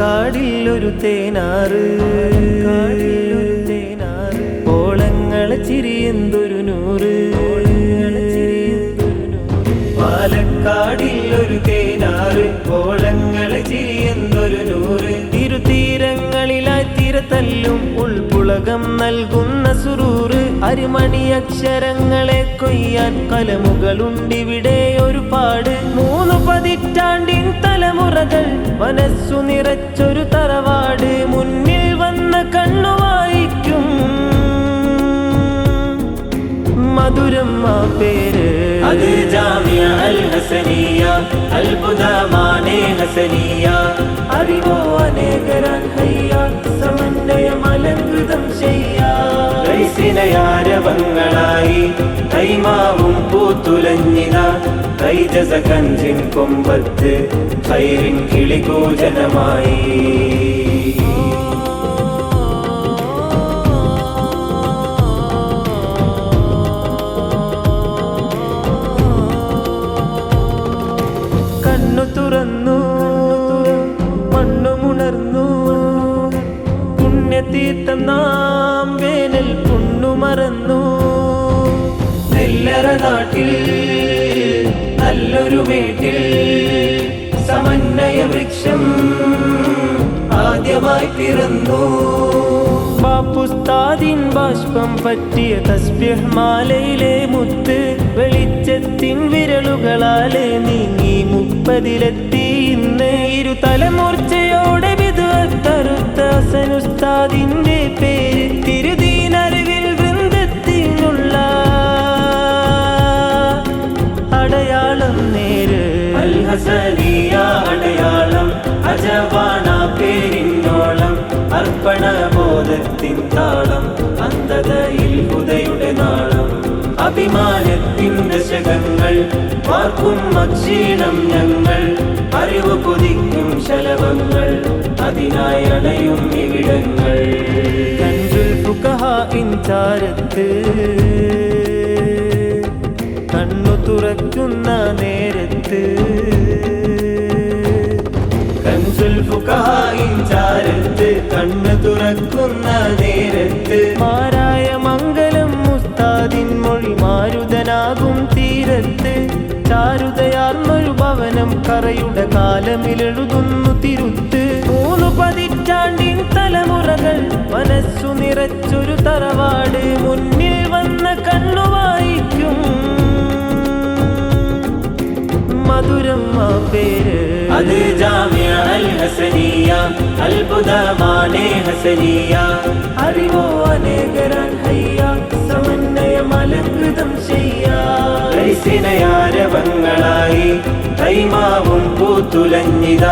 തേനാറ് തേനാറ്. ഓളങ്ങളെ ചിരിയെന്തൊരു നൂറ്. പാലക്കാടിൽ ഒരു തേനാറ്. ഓളങ്ങളെ ചിരിയെന്തൊരു നൂറ്. ഇരുതീരങ്ങളിലായി തീരത്തല്ലും ഉൾപുളകം നൽകുന്ന സുറൂറ്. അരിമണി അക്ഷരങ്ങളെ കൊയ്യാൻ കലമുകളുണ്ടിവിടെ ഒരുപാട്. മൂന്ന് പതിറ്റാണ്ടിൻ തലമുറകൾ മനസ്സു നിറച്ചൊരു തറവാട് മുന്നിൽ വന്ന കണ്ണു വായിക്കും. മധുരം ആ പേര്. അത് ജാമിയ അൽ ഹസനിയ അത്ഭുതമാണേ ഹസനിയ. അറിവോ അനേകരാൻ ഹയ്യ സമന്വയം അലങ്കൃതം ചെയ്യാ കൈസിനയാരവങ്ങളായി കൈമാവും പൂത്തുലഞ്ഞിന. കൈജസ കഞ്ചിൻ കൊമ്പത്ത് കൈറിൻ കിളികൂജനമായി. കണ്ണു തുറന്നു മണ്ണുമുണർന്നു. പുണ്യതീർത്ഥം നാം വേനൽ പുണ്ണുമറന്നു. നെല്ലറ നാട്ടിൽ നല്ലൊരു വീട്ടിൽ സമന്വയ വൃക്ഷം ആദ്യമായി പിറന്നു. ബാപ്പുസ്താദിൻ ബാഷ്പം പറ്റിയ തസ്ബ്യഹ്മാലയിലെ മുത്ത് വെളിച്ചത്തിൻ വിരലുകളാലെ നീങ്ങി മുപ്പതിലെത്തി. ഇന്ന് ഇരു തലമൂർച്ചയോടെ ഹസനിയ അടയാളം അജവാണ പേരിന്നോളം അർപ്പണബോധത്തിൻ താളം അന്ധതയിൽ ഉദയുടെ നാളം. അഭിമാനത്തിൻ ദശകങ്ങൾ പാർക്കും അക്ഷീണം ഞങ്ങൾ അറിവ് കൊതിക്കും ശലഭങ്ങൾ അതിനായി അണയും ഇവിടങ്ങൾ. ഇൻ കണ്ണു തുറക്കുന്ന നേരത്ത് ചാരത്ത് കണ്ണ് തുറക്കുന്ന നേരത്ത് മാരായ മംഗലം മുസ്താദിൻ മൊഴി മാരുതനാകും തീരത്ത്. ചാരുതയാർന്നൊരു ഭവനം കറയുടെ കാലമിലെഴുതുന്നു തിരുത്ത്. മൂന്ന് പതിറ്റാണ്ടിൻ തലമുറകൾ മനസ്സു നിറച്ചൊരു തറവാട്. മധുരം ആ പേര്. അത് ജാമ്യ അൽ ഹസനിയ അത്ഭുതമാണേ ഹസനിയ. അറിവോ അനേകരാൻ ഹയ്യ സമന്വയം അലങ്കൃതം ചെയ്യാ. കൈസിനയാരവങ്ങളായി കൈമാവും പൂത്തുലഞ്ഞിത.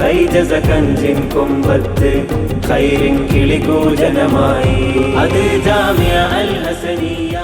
കൈജസ കഞ്ചിൻ കൊമ്പത്ത് കൈരിൻ കിളികൂജനമായി. അത് ജാമ്യ അൽ ഹസനിയ.